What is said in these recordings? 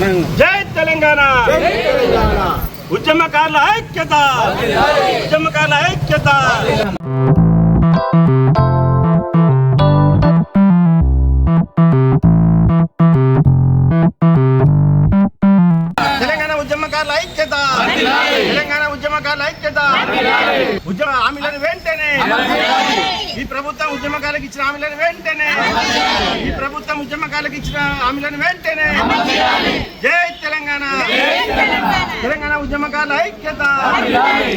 జై తెలంగాణ. ఉద్యమకారుల ఐక్యత. ఉద్యమకారుల ఐక్యత. తెలంగాణ ఉద్యమకారుల ఐక్యత. తెలంగాణ ఉద్యమకారుల ఐక్యత. ఉద్యమ హామీలను వెంటనే ప్రభుత్వం ఉద్యమకాలకు ఇచ్చిన హామీలను వెంటనే ఈ ప్రభుత్వం ఉద్యమకాలకు ఇచ్చిన హామీలను వెంటనే జై తెలంగాణ. తెలంగాణ ఉద్యమకాల ఐక్యత.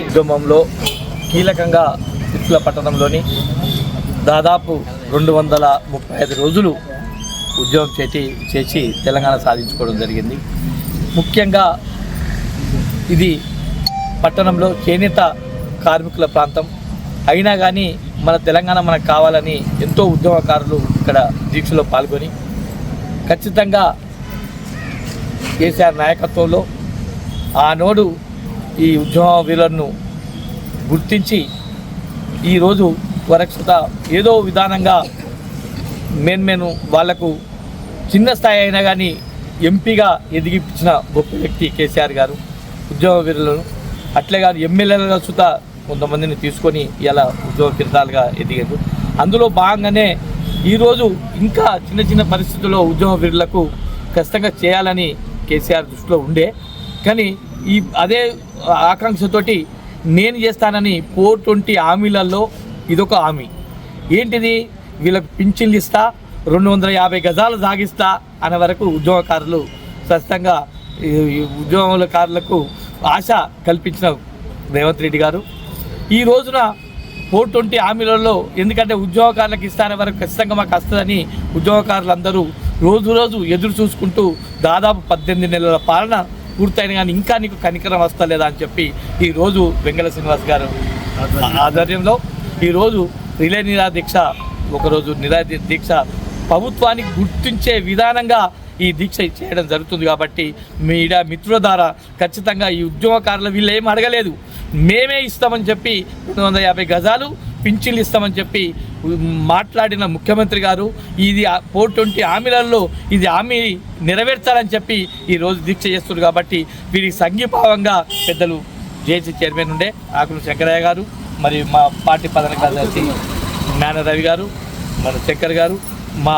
ఉద్యమంలో కీలకంగా ఇట్ల పట్టణంలోని దాదాపు రెండు వందల ముప్పై ఐదు రోజులు ఉద్యమం చేసి చేసి తెలంగాణ సాధించుకోవడం జరిగింది. ముఖ్యంగా ఇది పట్టణంలో చేనేత కార్మికుల ప్రాంతం. అయినా కానీ మన తెలంగాణ మనకు కావాలని ఎంతో ఉద్యమకారులు ఇక్కడ దీక్షలో పాల్గొని ఖచ్చితంగా కేసీఆర్ నాయకత్వంలో ఆనోడు ఈ ఉద్యమ వీరులను గుర్తించి ఈరోజు వరకు ఏదో విధానంగా మెయిన్ మేను వాళ్ళకు చిన్న స్థాయి అయినా కానీ ఎంపీగా ఎదిగిపించిన గొప్ప వ్యక్తి కేసీఆర్ గారు ఉద్యోగ వీరులను. అట్లే కాదు ఎమ్మెల్యేలుగా సుత కొంతమందిని తీసుకొని ఇలా ఉద్యోగ కిరటాలుగా ఎదిగారు. అందులో భాగంగానే ఈరోజు ఇంకా చిన్న చిన్న పరిస్థితుల్లో ఉద్యోగ వీరులకు ఖచ్చితంగా చేయాలని కేసీఆర్ దృష్టిలో ఉండే. కానీ ఈ అదే ఆకాంక్షతోటి నేను చేస్తానని ఫోర్ ట్వంటీ హామీలలో ఇదొక హామీ. ఏంటిది? వీళ్ళకి పింఛన్లు ఇస్తా రెండు వందల యాభై గజాలు సాగిస్తా అనే వరకు ఉద్యోగకారులు స్పష్టంగా ఈ ఉద్యోగకారులకు ఆశ కల్పించిన రేవంత్ రెడ్డి గారు. ఈ రోజున ఫోర్ ట్వంటీ హామీలలో ఎందుకంటే ఉద్యోగకారులకు ఇస్తానే వరకు ఖచ్చితంగా మాకు వస్తుందని ఉద్యోగకారులందరూ రోజు రోజు ఎదురు చూసుకుంటూ దాదాపు పద్దెనిమిది నెలల పాలన పూర్తయిన కానీ ఇంకా నీకు కనికరం వస్తలేదా అని చెప్పి ఈరోజు వెంగళ శ్రీనివాస్ గారు ఆధ్వర్యంలో ఈరోజు రిలే నిరా దీక్ష ఒకరోజు నిరా దీక్ష ప్రభుత్వానికి గుర్తించే విధానంగా ఈ దీక్ష చేయడం జరుగుతుంది కాబట్టి మీడియా మిత్రుల ద్వారా ఖచ్చితంగా ఈ ఉద్యమకారులు వీళ్ళు ఏం అడగలేదు. మేమే ఇస్తామని చెప్పి రెండు వందల యాభై గజాలు పింఛన్లు ఇస్తామని చెప్పి మాట్లాడిన ముఖ్యమంత్రి గారు ఇది ఫోర్ ట్వంటీ హామీలలో ఇది హామీ నెరవేర్చాలని చెప్పి ఈరోజు దీక్ష చేస్తున్నారు కాబట్టి వీరికి సంఘీభావంగా పెద్దలు జేసీ చైర్మన్ ఉండే ఆకులు శంకరయ్య గారు మరి మా పార్టీ ప్రధాన కార్యదర్శి జ్ఞాన రవి గారు మన శంకర్ గారు మా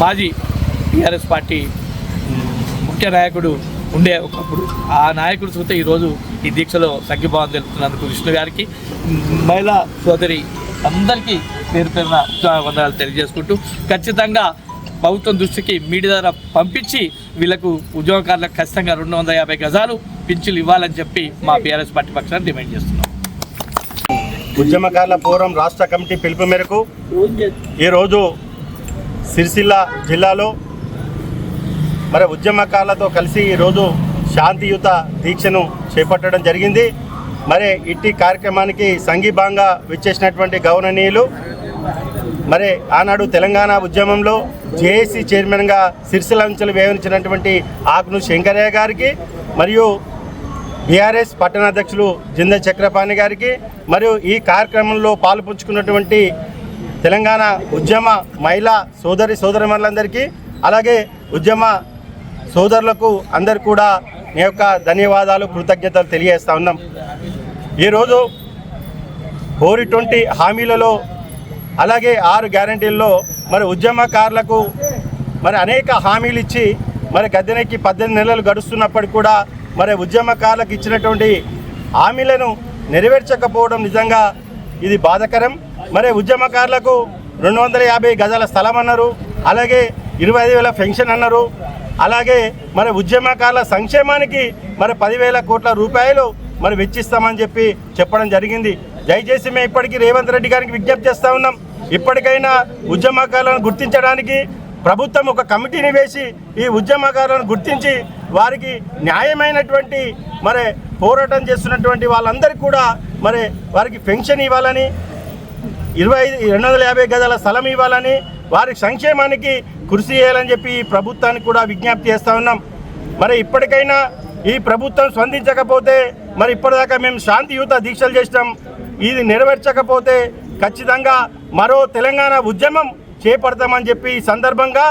మాజీ టీఆర్ఎస్ పార్టీ ముఖ్య నాయకుడు ఉండే ఒకప్పుడు. ఆ నాయకుడు చూస్తే ఈరోజు ఈ దీక్షలో సంఘీభావం తెలుపుతున్నందుకు విష్ణు గారికి మహిళా సోదరి అందరికీ పేరు పేరున వందనాలు తెలియజేసుకుంటూ ఖచ్చితంగా ప్రభుత్వం దృష్టికి మీడియా ద్వారా పంపించి వీళ్ళకు ఉద్యోగకారులకు ఖచ్చితంగా రెండు వందల యాభై గజాలు పింఛన్లు ఇవ్వాలని చెప్పి మా బీఆర్ఎస్ పార్టీ పక్షాన్ని డిమాండ్ చేస్తున్నాం. ఉద్యమకారుల పూర్వం రాష్ట్ర కమిటీ పిలుపు మేరకు ఈరోజు సిరిసిల్ల జిల్లాలో మరి ఉద్యమకారులతో కలిసి ఈరోజు శాంతియుత దీక్షను చేపట్టడం జరిగింది. మరి ఇట్టి కార్యక్రమానికి సంఘీభాంగా విచ్చేసినటువంటి గౌరవనీయులు మరి ఆనాడు తెలంగాణ ఉద్యమంలో జేఏసీ చైర్మన్గా సిరిసిల్ల నుంచి వ్యవహరించినటువంటి శంకరయ్య గారికి మరియు బీఆర్ఎస్ పట్టణాధ్యక్షులు జింద చక్రపాణి గారికి మరియు ఈ కార్యక్రమంలో పాల్పంచుకున్నటువంటి తెలంగాణ ఉద్యమ మహిళా సోదరి సోదరిమణులందరికీ అలాగే ఉద్యమ సోదరులకు అందరు కూడా మీ యొక్క ధన్యవాదాలు కృతజ్ఞతలు తెలియజేస్తా ఉన్నాం. ఈరోజు ఫోర్ హామీలలో అలాగే ఆరు గ్యారంటీల్లో మరి ఉద్యమకారులకు మరి అనేక హామీలు ఇచ్చి మరి గద్దెనెక్కి పద్దెనిమిది నెలలు గడుస్తున్నప్పటికీ కూడా మరి ఉద్యమకారులకు ఇచ్చినటువంటి హామీలను నెరవేర్చకపోవడం నిజంగా ఇది బాధకరం. మరి ఉద్యమకారులకు రెండు వందల యాభై గజాల స్థలం అన్నారు అలాగే ఇరవై ఐదు వేల పెన్షన్ అన్నారు. అలాగే మరి ఉద్యమకారుల సంక్షేమానికి మరి పదివేల కోట్ల రూపాయలు మరి వెచ్చిస్తామని చెప్పి చెప్పడం జరిగింది. దయచేసి మేము ఇప్పటికీ రేవంత్ రెడ్డి గారికి విజ్ఞప్తి చేస్తూ ఉన్నాం. ఇప్పటికైనా ఉద్యమకారులను గుర్తించడానికి ప్రభుత్వం ఒక కమిటీని వేసి ఈ ఉద్యమకారులను గుర్తించి వారికి న్యాయమైనటువంటి మరి పోరాటం చేస్తున్నటువంటి వాళ్ళందరికీ కూడా మరి వారికి పెన్షన్ ఇవ్వాలని ఇరవై ఐదు రెండు వందల యాభై గజాల స్థలం ఇవ్వాలని వారి సంక్షేమానికి కృషి చేయాలని చెప్పి ఈ ప్రభుత్వానికి కూడా విజ్ఞప్తి చేస్తూ ఉన్నాం. మరి ఇప్పటికైనా ఈ ప్రభుత్వం స్పందించకపోతే మరి ఇప్పటిదాకా మేము శాంతియుత దీక్షలు చేసినాం. ఇది నెరవేర్చకపోతే ఖచ్చితంగా మరో తెలంగాణ ఉద్యమం చేపడతామని చెప్పి ఈ సందర్భంగా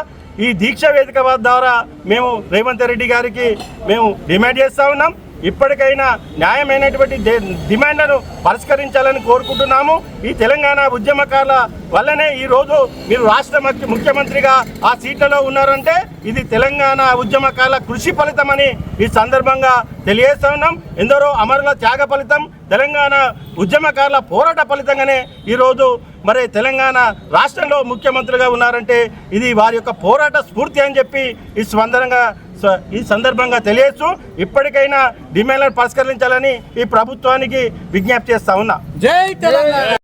ఈ దీక్ష వేదిక ద్వారా మేము రేవంత్ రెడ్డి గారికి మేము డిమాండ్ చేస్తూ ఉన్నాం. ఇప్పటికైనా న్యాయమైనటువంటి డిమాండ్ను డిమాండ్లను పరిష్కరించాలని కోరుకుంటున్నాము. ఈ తెలంగాణ ఉద్యమకారుల వల్లనే ఈరోజు మీరు రాష్ట్ర ముఖ్యమంత్రిగా ఆ సీట్లలో ఉన్నారంటే ఇది తెలంగాణ ఉద్యమకారుల కృషి ఫలితమని ఈ సందర్భంగా తెలియజేస్తున్నాం ఎందరో అమరుల త్యాగ ఫలితం తెలంగాణ ఉద్యమకారుల పోరాట ఫలితంగానే ఈరోజు మరి తెలంగాణ రాష్ట్రంలో ముఖ్యమంత్రిగా ఉన్నారంటే ఇది వారి యొక్క పోరాట స్ఫూర్తి అని చెప్పి ఈ స్పందనంగా ఈ సందర్భంగా తెలియజేస్తూ ఇప్పటికైనా డిమాండ్లను పరిష్కరించాలని ఈ ప్రభుత్వానికి విజ్ఞప్తి చేస్తా ఉన్నా. జై తెలంగాణ!